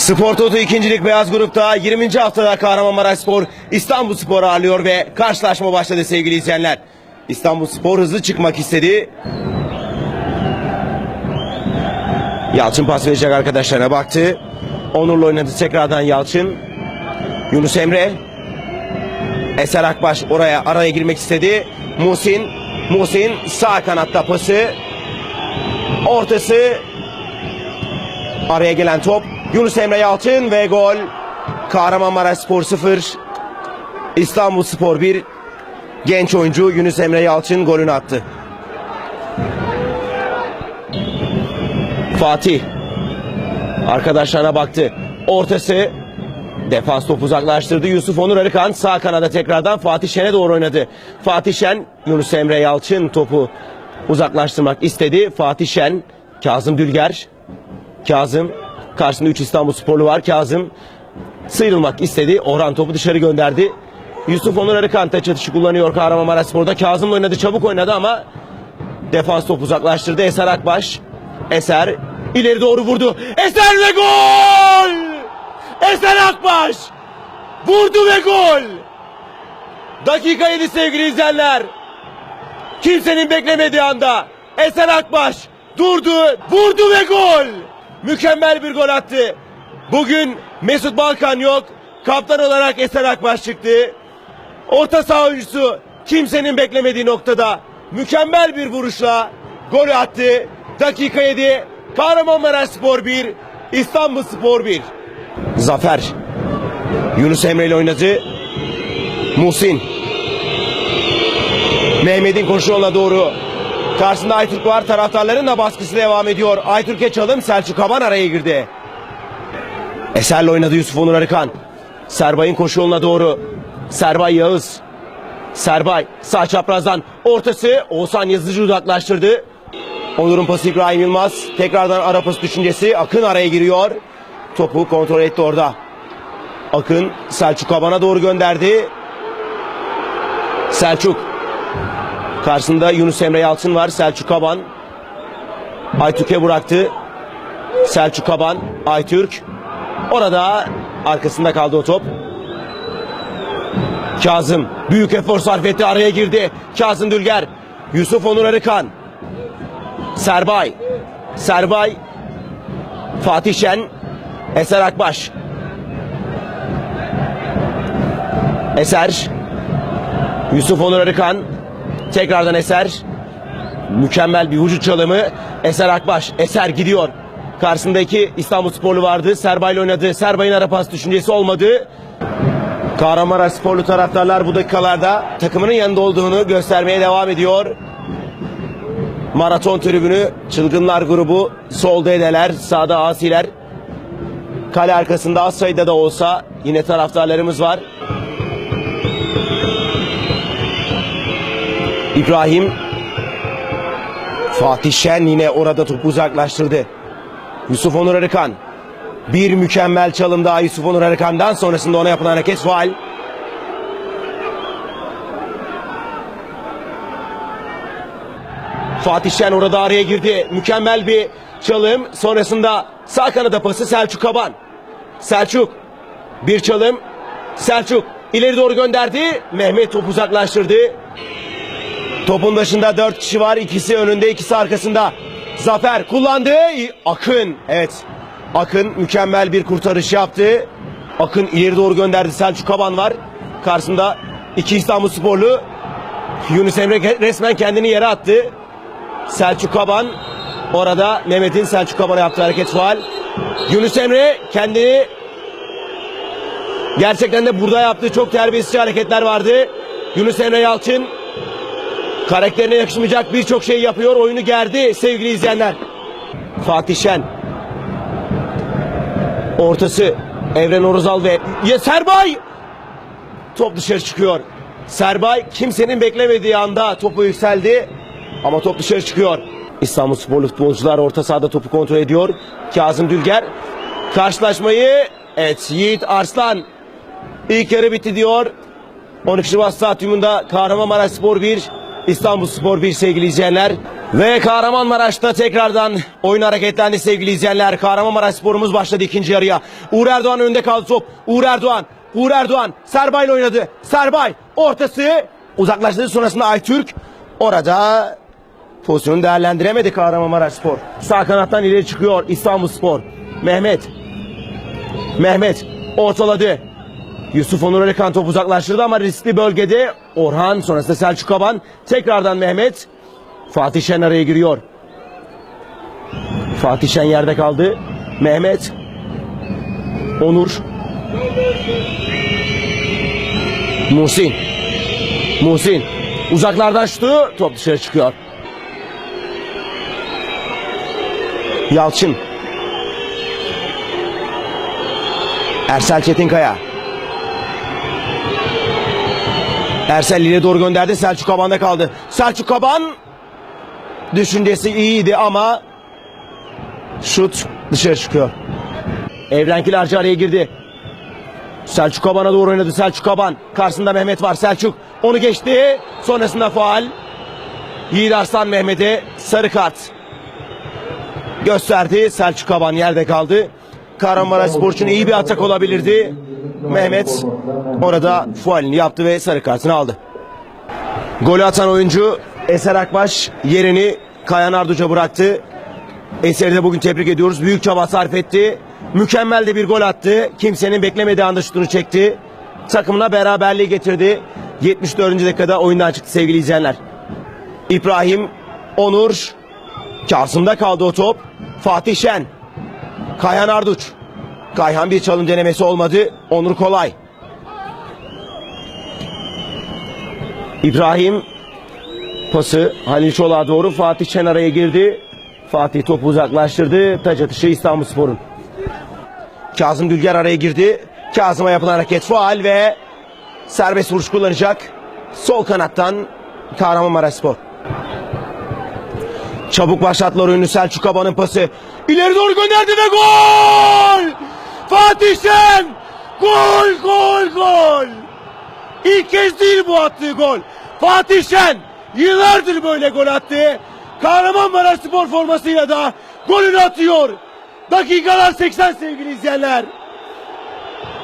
Spor Toto 2. Lig Beyaz Grup'ta 20. haftada Kahramanmaraş Spor İstanbul Spor ağırlıyor ve karşılaşma başladı sevgili izleyenler. İstanbul Spor hızlı çıkmak istedi. Yalçın pas verecek arkadaşlarına baktı. Onur'la oynadı tekrardan Yalçın. Yunus Emre. Eser Akbaş oraya araya girmek istedi. Muhsin. Muhsin sağ kanatta pası. Ortası. Araya gelen top. Yunus Emre Yalçın ve gol. Kahramanmaraş Spor 0. İstanbul Spor 1. Genç oyuncu Yunus Emre Yalçın golünü attı. Fatih. Arkadaşlarına baktı. Ortası. Defans topu uzaklaştırdı. Yusuf Onur Arıkan sağ kanada tekrardan Fatih Şen'e doğru oynadı. Fatih Şen, Yunus Emre Yalçın topu uzaklaştırmak istedi. Fatih Şen, Kazım Dülger. Kazım, karşısında 3 İstanbul sporlu var. Kazım sıyrılmak istedi. Orhan topu dışarı gönderdi. Yusuf Onur Arıkan taç atışı kullanıyor Kahramanmaraş Spor'da. Kazım'la oynadı, çabuk oynadı ama defans topu uzaklaştırdı. Eser Akbaş. Eser ileri doğru vurdu. Eser ve gol! Eser Akbaş vurdu ve gol. Dakika 7 sevgili izleyenler. Kimsenin beklemediği anda Eser Akbaş durdu, vurdu ve gol. Mükemmel bir gol attı. Bugün Mesut Balkan yok. Kaptan olarak Eser Akbaş çıktı. Orta saha oyuncusu kimsenin beklemediği noktada mükemmel bir vuruşla gol attı. Dakika 7 Kahramanmaraş Spor 1, İstanbul Spor 1. Zafer. Yunus Emre ile oynadı. Muhsin. Mehmet'in koşu doğru. Karşısında Aytürk var. Taraftarların da baskısı devam ediyor. Aytürk'e çalım. Selçuk Kaban araya girdi. Eser'le oynadı Yusuf Onur Arıkan. Serbay'ın koşu yoluna doğru. Serbay Yağız. Serbay sağ çaprazdan ortası Oğuzhan Yazıcı uzaklaştırdı. Onur'un pası İbrahim Yılmaz. Tekrardan ara pas düşüncesi. Akın araya giriyor. Topu kontrol etti orada. Akın Selçuk Kaban'a doğru gönderdi. Selçuk. Karşısında Yunus Emre Yalçın var. Selçuk Kaban. Aytürk'e bıraktı. Selçuk Kaban. Aytürk. Orada arkasında kaldı o top. Kazım büyük efor sarf etti araya girdi. Kazım Dülger. Yusuf Onur Arıkan. Serbay. Serbay. Fatih Şen. Eser Akbaş. Eser. Yusuf Onur Arıkan. Tekrardan Eser. Mükemmel bir vücut çalımı. Eser Akbaş. Eser gidiyor. Karşısındaki İstanbul Sporlu vardı. Serbay'la oynadı. Serbay'ın ara pas düşüncesi olmadı. Kahramanmaraş sporlu taraftarlar bu dakikalarda takımının yanında olduğunu göstermeye devam ediyor. Maraton tribünü, çılgınlar grubu, solda edeler, sağda asiler. Kale arkasında az sayıda da olsa yine taraftarlarımız var. İbrahim Fatih Şen yine orada topu uzaklaştırdı. Yusuf Onur Arıkan bir mükemmel çalım daha Yusuf Onur Arıkan'dan sonrasında ona yapılan hareket faal. Fatih Şen orada araya girdi. Mükemmel bir çalım. Sonrasında sağ kanada pası Selçuk Kaban. Selçuk bir çalım. Selçuk ileri doğru gönderdi. Mehmet topu uzaklaştırdı. Topun başında dört kişi var. İkisi önünde, ikisi arkasında. Zafer kullandı. Akın. Evet. Akın mükemmel bir kurtarış yaptı. Akın ileri doğru gönderdi. Selçuk Kaban var. Karşısında iki İstanbul sporlu. Yunus Emre resmen kendini yere attı. Selçuk Kaban orada Mehmet'in Selçuk Kaban'a yaptığı hareket faal. Yunus Emre kendini gerçekten de burada yaptığı çok terbiyesizce hareketler vardı. Yunus Emre Yalçın karakterine yakışmayacak birçok şey yapıyor. Oyunu gerdi sevgili izleyenler. Fatih Şen ortası Evren Oruzal ve ya Serbay top dışarı çıkıyor. Serbay kimsenin beklemediği anda topu yükseldi ama top dışarı çıkıyor. İstanbul Sporlu futbolcular orta sahada topu kontrol ediyor. Kazım Dülger karşılaşmayı evet Yiğit Arslan ilk yarı bitti diyor. 12 Şubat Stadyumunda Kahramanmaraş Spor 1 İstanbul Spor 1 sevgili izleyenler. Ve Kahramanmaraş'ta tekrardan oyun hareketlendi sevgili izleyenler. Kahramanmaraş sporumuz başladı ikinci yarıya. Uğur Erdoğan önde kaldı top. Uğur Erdoğan, Uğur Erdoğan Serbay ile oynadı. Serbay ortası uzaklaştırdı sonrasında Aytürk. Orada pozisyonu değerlendiremedi Kahramanmaraş spor. Sağ kanattan ileri çıkıyor İstanbul spor. Mehmet. Mehmet ortaladı. Yusuf Onur Alikan top uzaklaştırdı ama riskli bölgede Orhan sonrasında Selçuk Aban tekrardan Mehmet Fatih Şen araya giriyor. Fatih Şen yerde kaldı. Mehmet Onur Muhsin Muhsin uzaklardan şutu top dışarı çıkıyor. Yalçın Ersel Çetinkaya Ersel ileri doğru gönderdi. Selçuk Kaban'da kaldı. Selçuk Kaban düşüncesi iyiydi ama şut dışarı çıkıyor. Evren Kilarcı araya girdi. Selçuk Kaban'a doğru oynadı. Selçuk Kaban. Karşısında Mehmet var. Selçuk onu geçti. Sonrasında faal. Yiğit Arslan Mehmet'e sarı kart gösterdi. Selçuk Kaban yerde kaldı. Kahramanmaraş Spor için iyi bir atak olabilirdi. Mehmet orada fualini yaptı ve sarı kartını aldı. Golü atan oyuncu Eser Akbaş yerini Kayan Arduç'a bıraktı. Eser'i de bugün tebrik ediyoruz. Büyük çaba sarf etti. Mükemmel de bir gol attı. Kimsenin beklemediği anda şutunu çekti. Takımına beraberliği getirdi. 74. dakikada oyundan çıktı sevgili izleyenler. İbrahim Onur Kasım'da kaldı o top. Fatih Şen. Kayhan Arduç. Kayhan bir çalım denemesi olmadı. Onur Kolay. İbrahim pası Halil Çolak'a doğru Fatih Şen araya girdi. Fatih topu uzaklaştırdı. Taç atışı İstanbul Spor'un. Kazım Dülger araya girdi. Kazım'a yapılan hareket faal ve serbest vuruş kullanacak. Sol kanattan Kahramanmaraş Spor. Çabuk başlattılar oyunu Selçuk Aban'ın pası. İleri doğru gönderdi ve gol! Fatih Şen! Gol, gol, gol! İlk kez değil bu attığı gol. Fatih Şen yıllardır böyle gol attı. Kahramanmaraş spor formasıyla da golünü atıyor. Dakikalar 80 sevgili izleyenler.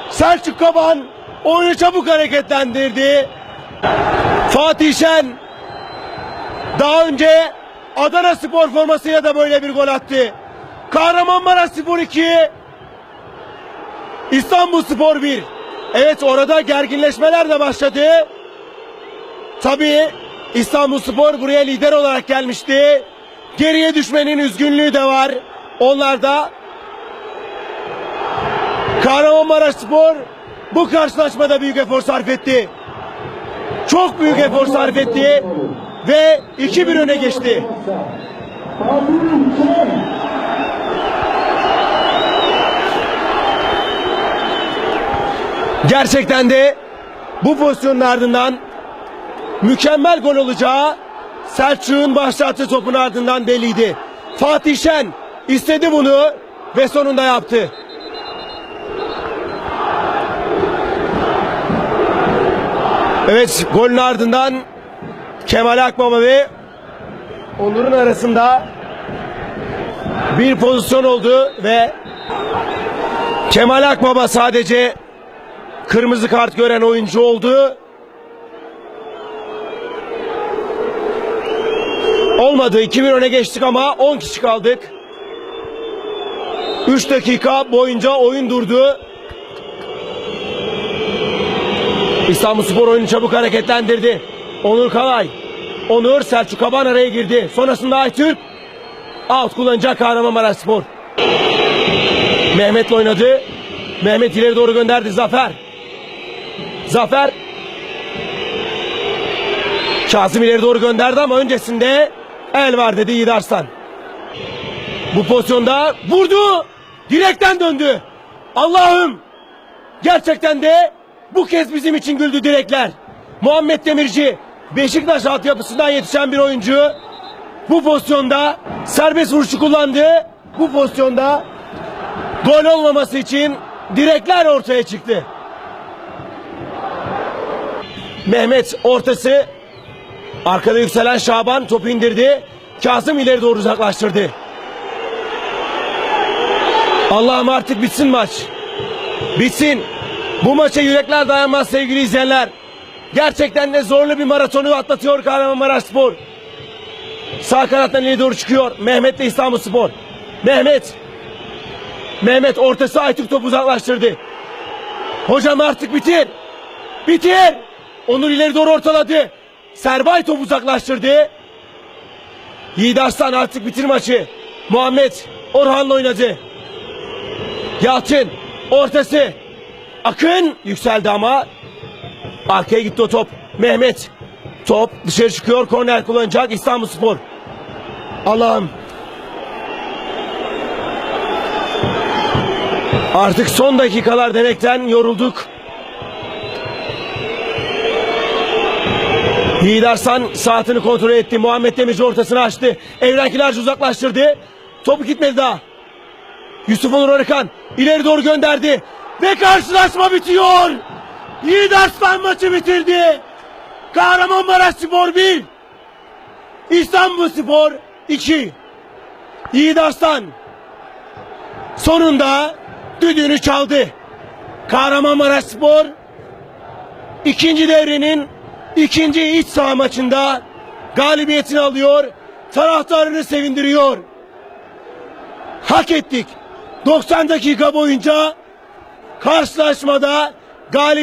Selçuk Kaban oyunu çabuk hareketlendirdi. Fatih Şen daha önce Adana Spor formasıyla da böyle bir gol attı. Kahramanmaraş Spor 2, İstanbul Spor 1. Evet orada gerginleşmeler de başladı. Tabii İstanbul Spor buraya lider olarak gelmişti. Geriye düşmenin üzgünlüğü de var. Onlar da Kahramanmaraş Spor bu karşılaşmada büyük efor sarf etti. Çok büyük efor sarf etti ve 2-1 öne geçti. Gerçekten de bu pozisyonun ardından mükemmel gol olacağı Selçuk'un başlattığı topun ardından belliydi. Fatih Şen istedi bunu ve sonunda yaptı. Evet golün ardından Kemal Akbaba ve Onur'un arasında bir pozisyon oldu ve Kemal Akbaba sadece kırmızı kart gören oyuncu oldu. Olmadı. 2-1 öne geçtik ama 10 kişi kaldık. 3 dakika boyunca oyun durdu. İstanbul Spor oyunu çabuk hareketlendirdi. Onur Kalay. Onur Selçuk Aban araya girdi. Sonrasında Aytürk. Out kullanacak Kahramanmaraş Spor. Mehmet'le oynadı. Mehmet ileri doğru gönderdi. Zafer. Zafer. Kazım ileri doğru gönderdi ama öncesinde el var dedi Yiğit Arslan. Bu pozisyonda vurdu. Direkten döndü. Allah'ım. Gerçekten de bu kez bizim için güldü direkler. Muhammed Demirci Beşiktaş altyapısından yetişen bir oyuncu. Bu pozisyonda serbest vuruşu kullandı. Bu pozisyonda gol olmaması için direkler ortaya çıktı. Mehmet ortası arkada yükselen Şaban topu indirdi. Kazım ileri doğru uzaklaştırdı. Allah'ım artık bitsin maç. Bitsin. Bu maça yürekler dayanmaz sevgili izleyenler. Gerçekten de zorlu bir maratonu atlatıyor Kahramanmaraş Spor. Sağ kanattan ileri doğru çıkıyor. Mehmet de İstanbul Spor. Mehmet. Mehmet ortası Aytürk topu uzaklaştırdı. Hocam artık bitir. Bitir. Onur ileri doğru ortaladı. Serbay topu uzaklaştırdı. Yiğit Arslan artık bitir maçı. Muhammed Orhan'la oynadı. Yalçın ortası. Akın yükseldi ama arkaya gitti o top. Mehmet top dışarı çıkıyor. Korner kullanacak İstanbul Spor. Allah'ım. Artık son dakikalar denekten yorulduk. Yiğit Arslan saatini kontrol etti. Muhammed Demirci ortasını açtı. Evren Kilarcı uzaklaştırdı. Topu gitmedi daha. Yusuf Onur Arıkan ileri doğru gönderdi. Ve karşılaşma bitiyor. Yiğit Arslan maçı bitirdi. Kahramanmaraş Spor 1. İstanbul Spor 2. Yiğit Arslan sonunda düdüğünü çaldı. Kahramanmaraş Spor ikinci devrenin ikinci iç saha maçında galibiyetini alıyor. Taraftarını sevindiriyor. Hak ettik. 90 dakika boyunca karşılaşmada galip